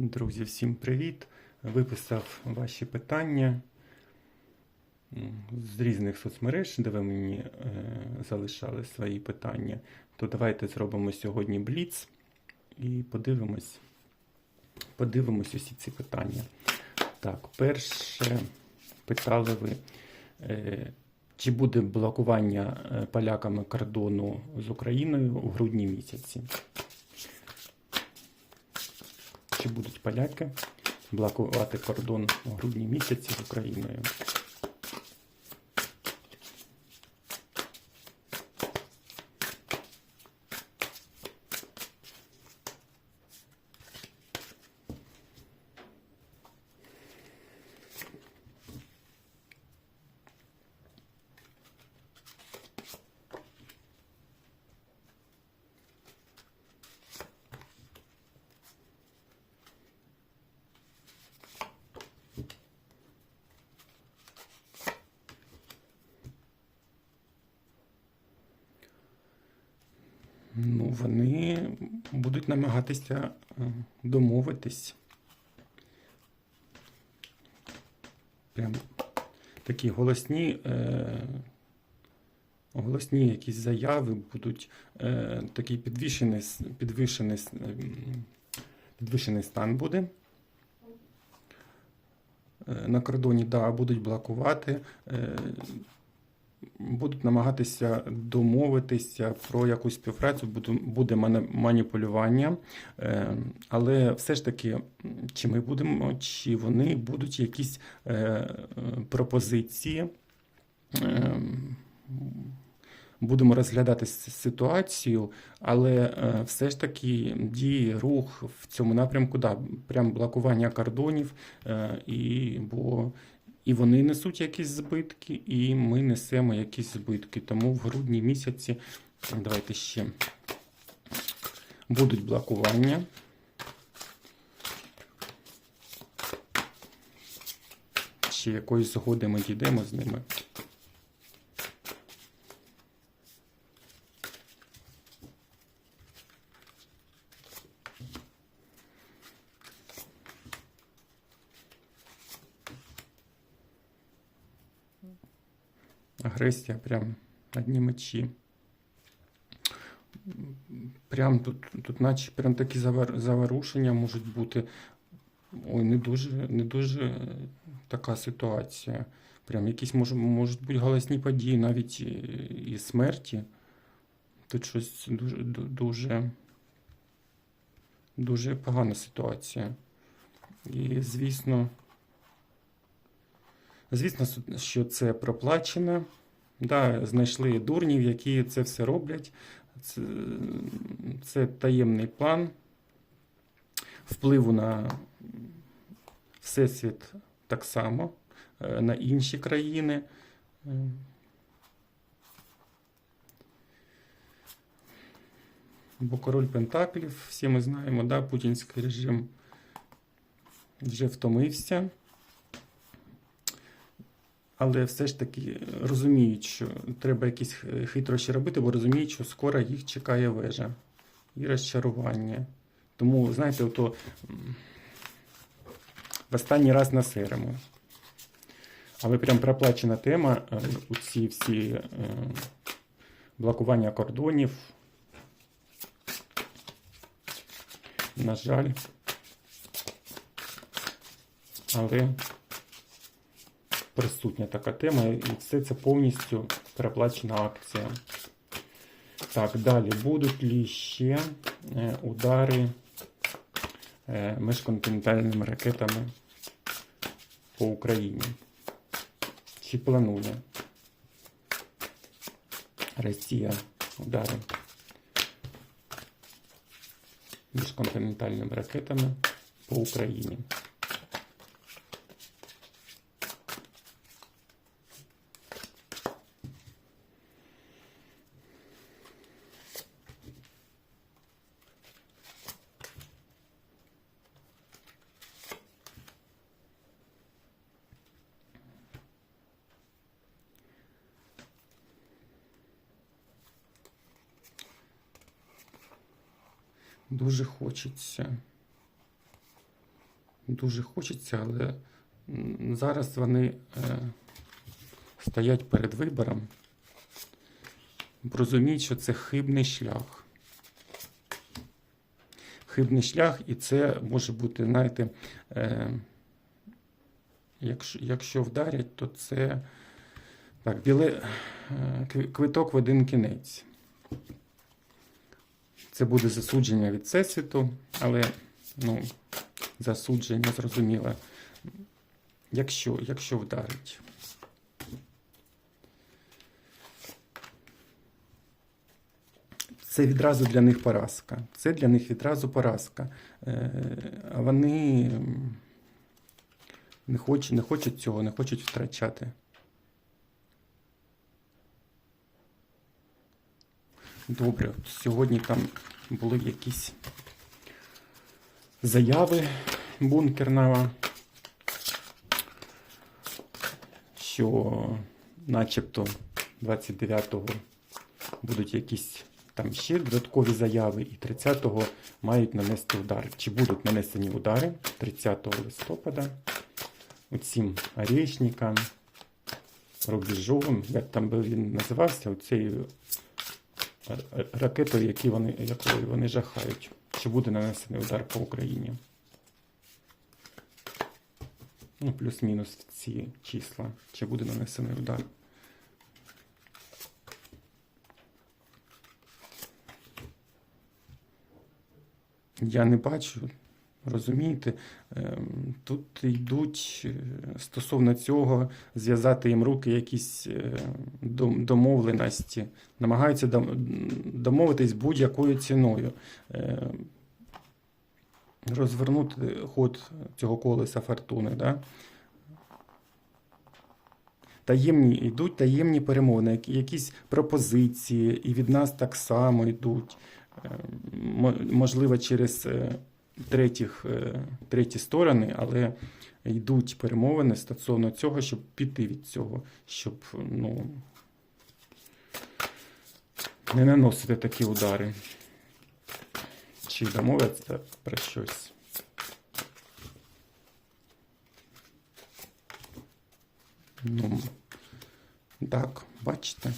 Друзі, всім привіт! Виписав ваші питання з різних соцмереж, де ви мені е, залишали свої питання. То давайте зробимо сьогодні бліц і подивимось, подивимось усі ці питання. Так, перше питали ви, е, чи буде блокування е, поляками кордону з Україною у грудні місяці? Чи будуть поляки блокувати кордон у грудні місяці з Україною? Ну, вони будуть намагатися е, домовитись. Прям такі голосні, е, голосні якісь заяви будуть е, такий підвішений, с- ем, підвищений стан буде. Е, На кордоні, да, будуть блокувати. Е, будуть намагатися домовитися про якусь співпрацю, буде, маніпулювання. Е, але все ж таки, чи ми будемо, чи вони будуть якісь е, е, пропозиції. Будемо розглядати ситуацію, але все ж таки діє рух в цьому напрямку, да, прям блокування кордонів, і, бо і вони несуть якісь збитки, і ми несемо якісь збитки. Тому в грудні місяці давайте ще будуть блокування. Чи якоїсь згоди ми дійдемо з ними. Агресія прям одні мечі. Прям тут, тут наче прям такі заворушення можуть бути. Ой, не дуже, не дуже така ситуація. Прям якісь може, можуть бути голосні події, навіть і, і смерті. Тут щось дуже, дуже, дуже погана ситуація. І, звісно, звісно, що це проплачено. Да, знайшли дурнів, які це все роблять. Це, це таємний план впливу на Всесвіт так само, е, на інші країни. Бо король Пентаклів, всі ми знаємо, да, путінський режим вже втомився. Але все ж таки розуміють, що треба якісь хитрощі робити, бо розуміють, що скоро їх чекає вежа і розчарування. Тому, знаєте, ото в останній раз насеремо. Але прям проплачена тема, е, у ці всі е, блокування кордонів. На жаль. Але присутня така тема, і все це повністю переплачена акція. Так, далі будуть ли ще е, удари е, міжконтинентальними ракетами по Україні? Чи планує Росія удари міжконтинентальними ракетами по Україні? Дуже хочеться. дуже хочеться, але зараз вони е, стоять перед вибором. Розуміють, що це хибний шлях. Хибний шлях, і це може бути, знаєте, е, якщо, якщо вдарять, то це так, біле, е, квиток в один кінець. Це буде засудження від всесвіту, але ну, засудження зрозуміло. Якщо, якщо вдарить. Це відразу для них поразка. Це для них відразу поразка. Е, А вони не хочуть, не хочуть цього, не хочуть втрачати. Добре, от сьогодні там були якісь заяви бункерного, що начебто 29-го будуть якісь там ще додаткові заяви, і 30-го мають нанести удари. Чи будуть нанесені удари 30 листопада оцім орешникам, рубежовим, як там би він називався, оцею р- ракетою, які вони, якою вони жахають. Чи буде нанесений удар по Україні? Ну, плюс-мінус ці числа. Чи буде нанесений удар? Я не бачу, розумієте, ем, тут йдуть е, стосовно цього зв'язати їм руки якісь е, домовленості, намагаються домовитись будь-якою ціною. Е, Розвернути ход цього колеса фортуни. Да? Таємні йдуть таємні перемовини, якісь пропозиції, і від нас так само йдуть. Е, Можливо, через е, третіх, е, треті сторони, але йдуть перемовини стосовно цього, щоб піти від цього, щоб ну, не наносити такі удари. Чи домовляться про щось. Ну, так, бачите.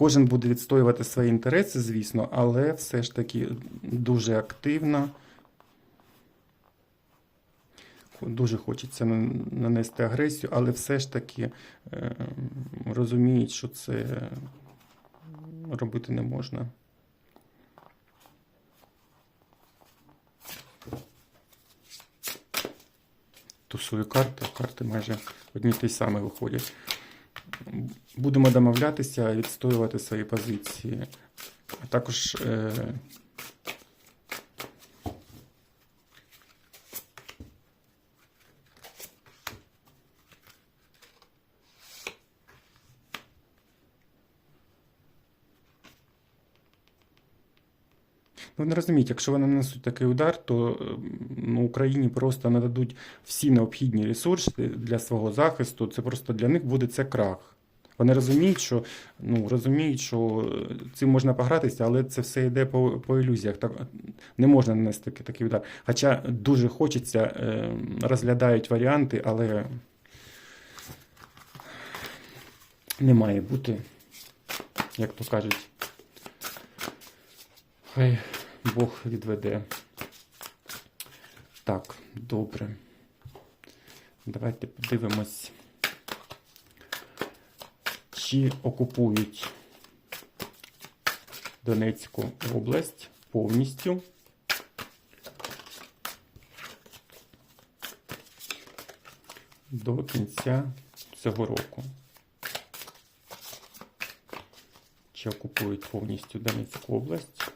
Кожен буде відстоювати свої інтереси, звісно, але все ж таки дуже активно. Дуже хочеться нанести агресію, але все ж таки е, розуміють, що це робити не можна. Тусую карти, карти майже одні й ті самі виходять. Будемо домовлятися, відстоювати свої позиції. А також е, Ну, не розуміють, якщо вони нанесуть такий удар, то ем, ну, Україні просто нададуть всі необхідні ресурси для свого захисту. Це просто для них буде це крах. Вони розуміють, що ну розуміють, що е, цим можна погратися, але це все йде по, по ілюзіях. Так не можна нанести такий, такий удар. Хоча дуже хочеться, е, розглядають варіанти, але не має бути, як то кажуть. Хай Бог відведе. Так, добре. Давайте подивимось, чи окупують Донецьку область повністю. До кінця цього року. Чи окупують повністю Донецьку область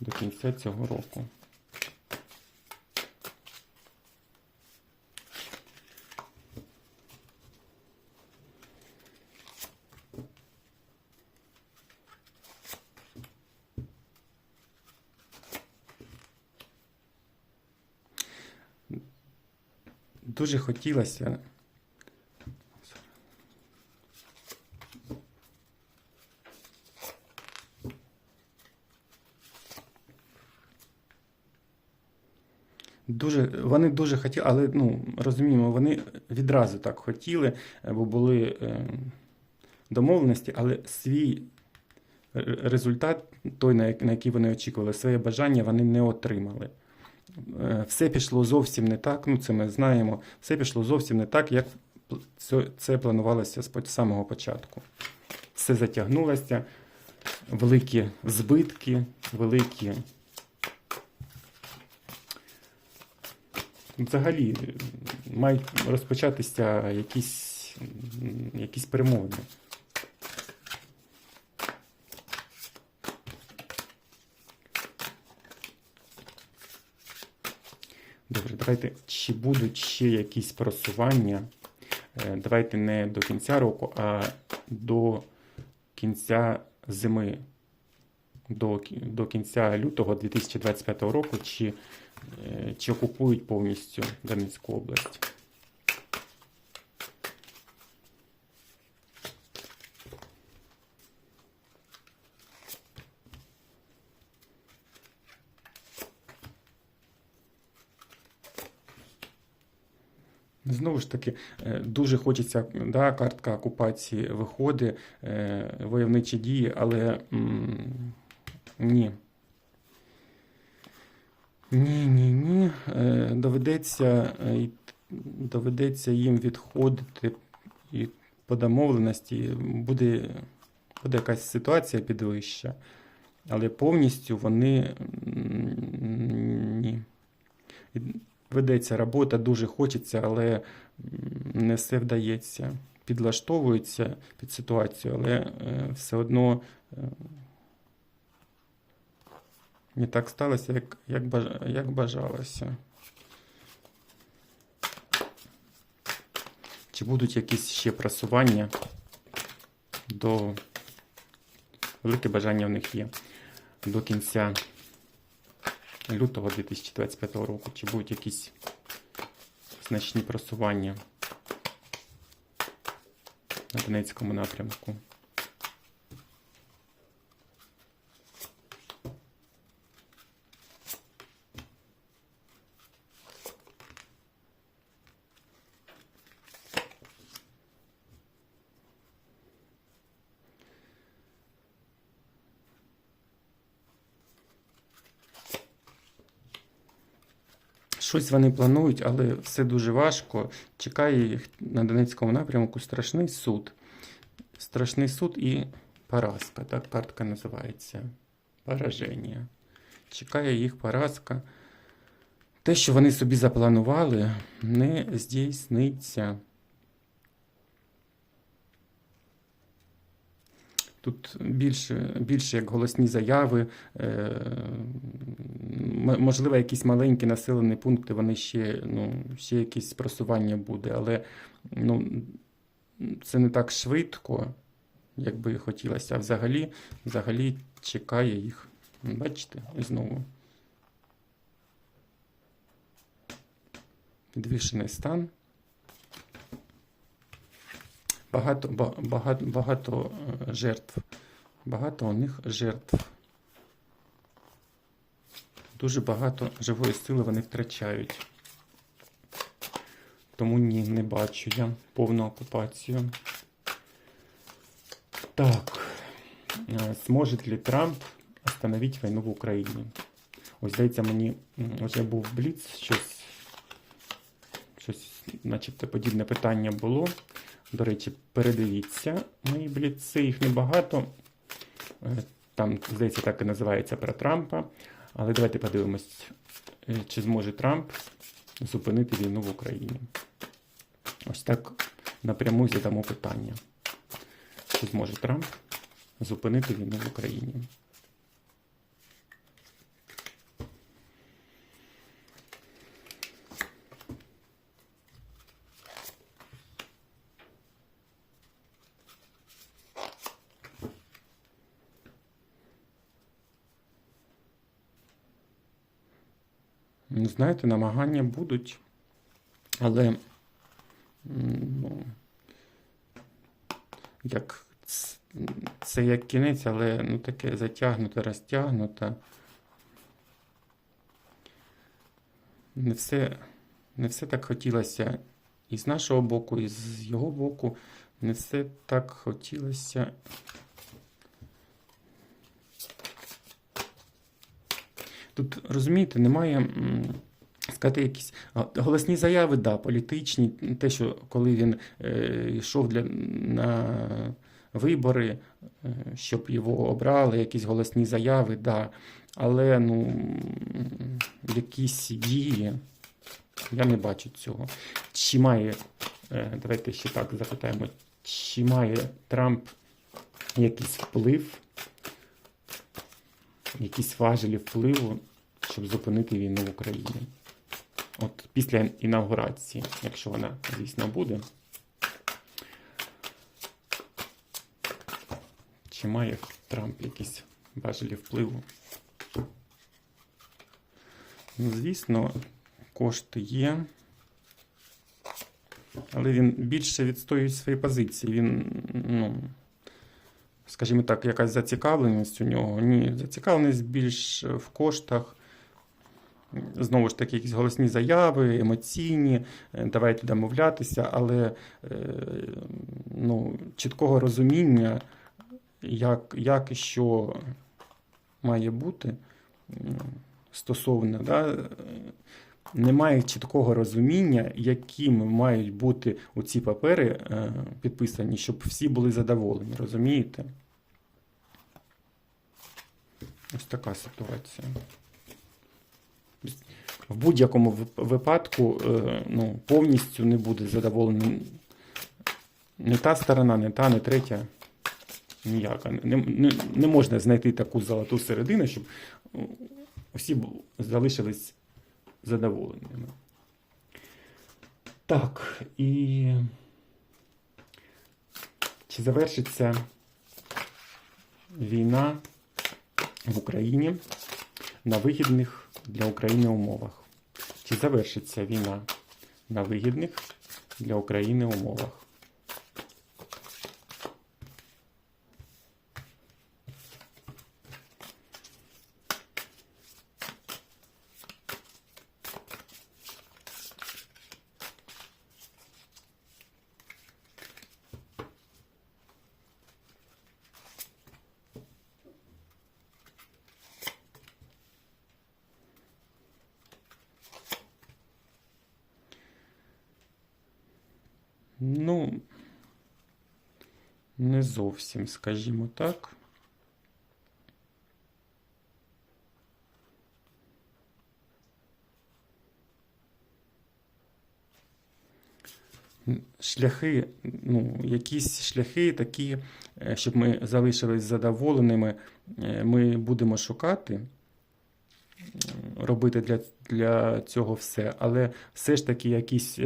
до кінця цього року. Дуже хотілося. Дуже, вони дуже хотіли, але ну, розуміємо, вони відразу так хотіли, е, бо були е, домовленості, але свій результат, той, на який вони очікували, своє бажання вони не отримали. Е, Все пішло зовсім не так, ну це ми знаємо. Все пішло зовсім не так, як це, планувалося з самого початку. Все затягнулося, великі збитки, великі. Взагалі мають розпочатися якісь, якісь перемовини. Добре, давайте, чи будуть ще якісь просування? Е, Давайте не до кінця року, а до кінця зими, до, до кінця лютого 2025 року, чи, е, чи окупують повністю Донецьку область. Знову ж таки, е, дуже хочеться, да, картка окупації виходить, е, войовничі дії, але ні. Ні, ні, ні. Е, Доведеться, доведеться їм відходити і по домовленості буде, буде якась ситуація підвища, але повністю вони Ведеться робота, дуже хочеться, але не все вдається. Підлаштовуються під ситуацію, але е, все одно е, не так сталося, як, як бажалося. Чи будуть якісь ще просування до велике бажання в них є до кінця лютого 2025 року, чи будуть якісь значні просування на Донецькому напрямку. Щось вони планують, але все дуже важко. Чекає їх на Донецькому напрямку страшний суд. Страшний суд і поразка. Так картка називається. Пораження. Чекає їх поразка. Те, що вони собі запланували, не здійсниться. Більше, більше як голосні заяви, е, можливо, якісь маленькі населені пункти, вони ще, ну, ще якісь просування буде, але ну, це не так швидко, як би хотілося. А взагалі, взагалі чекає їх. Бачите, знову. Підвішений стан. Багато, багато, багато е, жертв. Багато у них жертв. Дуже багато живої сили вони втрачають. Тому ні, не бачу я повну окупацію. Так. Е, Зможе ли Трамп остановити війну в Україні? Ось здається, мені вже був Бліц, щось, щось, начебто, подібне питання було. До речі, передивіться мої бліци, їх небагато. Е, Там, здається, так і називається про Трампа. Але давайте подивимось, е, чи зможе Трамп зупинити війну в Україні. Ось так напряму задамо питання. Чи зможе Трамп зупинити війну в Україні? Ну, Знаєте, намагання будуть, але ну, як це як кінець, але ну, таке затягнуте, розтягнуте. не все, не все так хотілося і з нашого боку, і з його боку. Не все так хотілося. Тут, розумієте, немає. Сказати, якісь голосні заяви, да, політичні, те, що коли він е, йшов для, на вибори, е, щоб його обрали, якісь голосні заяви, да. Але ну, якісь дії, я не бачу цього. Чи має, е, давайте ще так запитаємо, чи має Трамп якийсь вплив, якісь важелі впливу, щоб зупинити війну в Україні? От після інаугурації, якщо вона, звісно, буде. Чи має Трамп якісь важелі впливу? Ну, звісно, кошти є. Але він більше відстоює свої позиції. Він, ну, скажімо так, якась зацікавленість у нього. Ні, зацікавленість більш в коштах. Знову ж таки, якісь голосні заяви, емоційні, е, давайте домовлятися, але е, ну, чіткого розуміння, як, як і що має бути стосовно, да, е, немає чіткого розуміння, якими мають бути у ці папери е, підписані, щоб всі були задоволені, розумієте? Ось така ситуація. В будь-якому випадку е, ну, повністю не буде задоволений не та сторона, не та, не третя. Ніяка. Не, не, не можна знайти таку золоту середину, щоб е, всі залишились задоволеними. Так, і чи завершиться війна в Україні на вигідних для України умовах? Чи завершиться війна на вигідних для України умовах? Ну, не зовсім, скажімо так. Шляхи, ну, якісь шляхи такі, е, щоб ми залишились задоволеними, е, ми будемо шукати, робити для, для цього все, але все ж таки якісь.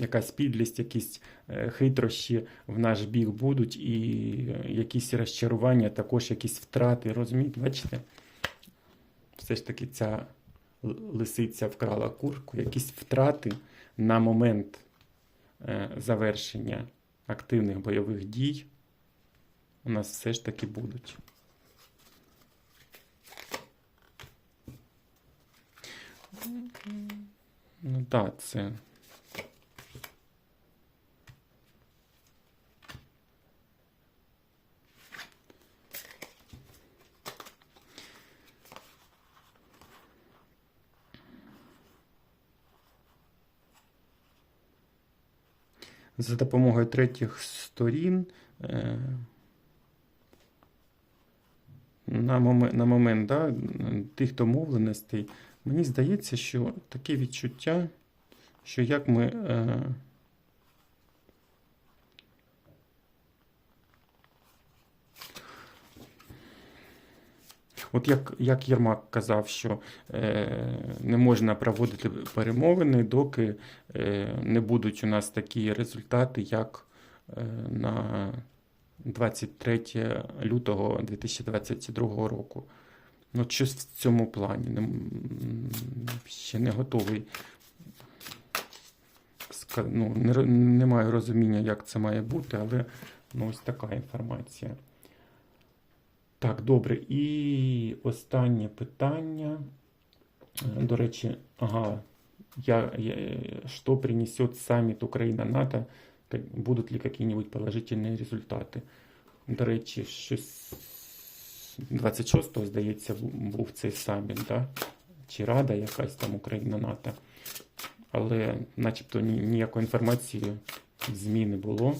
Якась підлість, якісь е, хитрощі в наш бік будуть, і е, якісь розчарування, також якісь втрати. Розумієте, бачите? Все ж таки ця лисиця вкрала курку, якісь втрати на момент е, завершення активних бойових дій у нас все ж таки будуть. Ну так, це. За допомогою третіх сторін е, на момент, на момент да, тих домовленостей, мені здається, що таке відчуття, що як ми. От як, як Єрмак казав, що е, не можна проводити перемовини, доки е, не будуть у нас такі результати, як е, на 23 лютого 2022 року. Ну, щось в цьому плані. Не, ще не готовий. Ну, не, не маю розуміння, як це має бути, але ну, ось така інформація. Так, добре. І останнє питання. Е, До речі, ага, я, я, что принесет саммит Украина-НАТО? Как- Будут ли какие-нибудь положительные результати? До речі, щось 26-го, здається, був цей саміт, да? чи Рада якась там Україна-НАТО. Але начебто ніякої інформації в ЗМІ не було.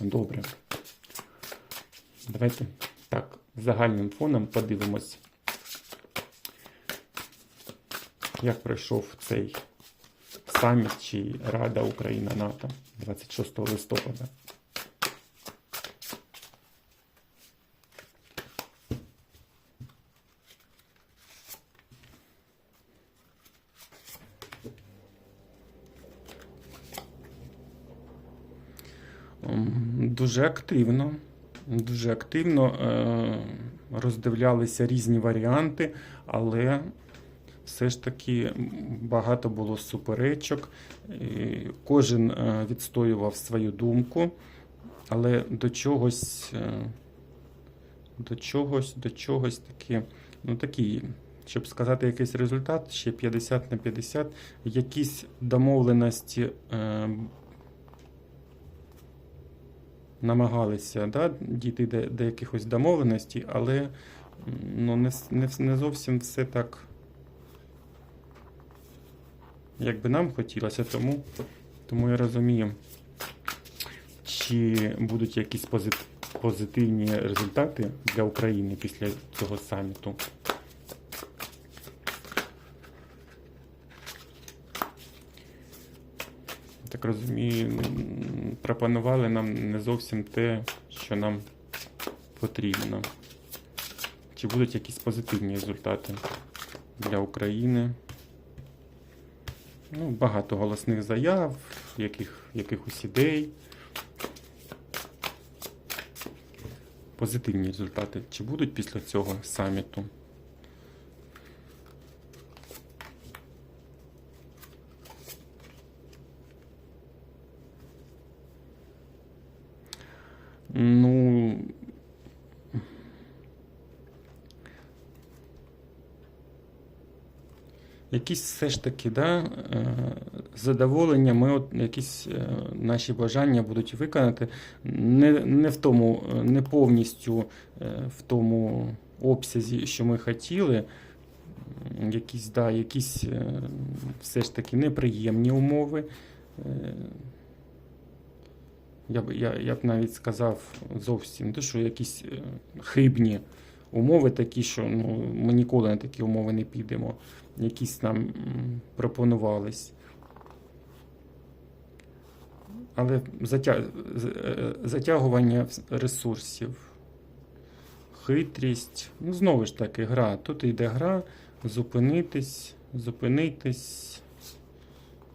Добре. Давайте так, загальним фоном подивимось, як пройшов цей саміт чи Рада Україна-НАТО 26 листопада. Дуже активно. Дуже активно е, роздивлялися різні варіанти, але все ж таки багато було суперечок. Кожен е, відстоював свою думку, але до чогось, е, до чогось, до чогось таки, ну такі, щоб сказати якийсь результат, ще 50 на 50, якісь домовленості намагалися да, дійти до, до якихось домовленостей, але ну, не, не, не зовсім все так, як би нам хотілося. Тому, тому я розумію, чи будуть якісь позит, позитивні результати для України після цього саміту. Так розумію, пропонували нам не зовсім те, що нам потрібно. Чи будуть якісь позитивні результати для України? Ну, багато голосних заяв, яких, якихось ідей. Позитивні результати. Чи будуть після цього саміту? Якісь все ж таки, да, е, задоволення, ми от якісь е, наші бажання будуть виконати не, не в тому, е, не повністю в тому обсязі, що ми хотіли. Якісь, да, якісь все ж таки неприємні умови. Я б, я, я б навіть сказав зовсім, те, що якісь хибні умови такі, що ну, ми ніколи на такі умови не підемо. Якісь нам пропонувались. Але затя... е, затягування ресурсів, хитрість, ну знову ж таки, гра. Тут йде гра, зупинитись, зупинитись,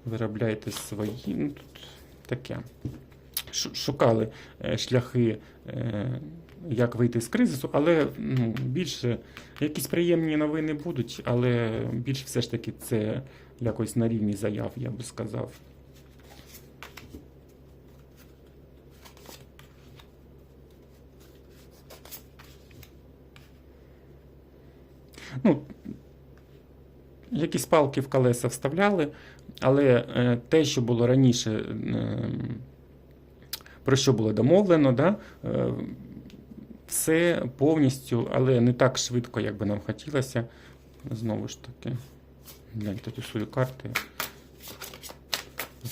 виробляйте свої. Ну, тут таке шукали е, шляхи, е, як вийти з кризису, але ну, більше якісь приємні новини будуть, але більше все ж таки це якось на рівні заяв, я би сказав. Ну, якісь палки в колеса вставляли, але е, те, що було раніше, е, про що було домовлено, да, е, все повністю, але не так швидко, як би нам хотілося. Знову ж таки, гляньте свої карти.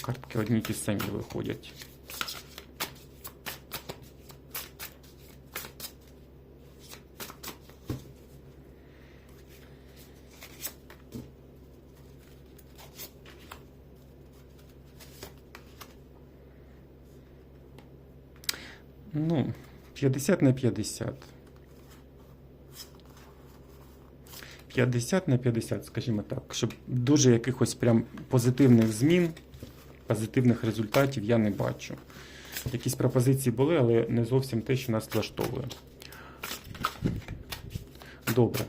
Картки одні ті самі виходять. Ну, 50 на 50. 50 на 50, скажімо так, щоб дуже якихось прям позитивних змін, позитивних результатів я не бачу. Якісь пропозиції були, але не зовсім те, що нас влаштовує. Добре.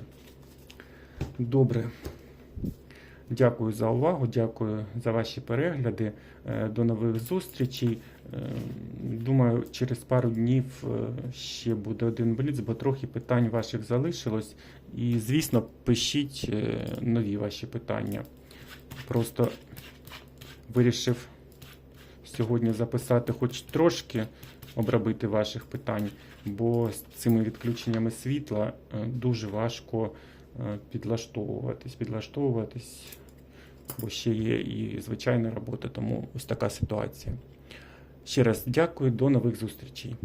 Добре. Дякую за увагу, дякую за ваші перегляди. Е, До нових зустрічей. Е, Думаю, через пару днів е, ще буде один бліц, бо трохи питань ваших залишилось. І, звісно, пишіть е, нові ваші питання. Просто вирішив сьогодні записати хоч трошки обробити ваших питань, бо з цими відключеннями світла дуже важко підлаштовуватись, підлаштовуватись, бо ще є і звичайна робота, тому ось така ситуація. Ще раз дякую, до нових зустрічей.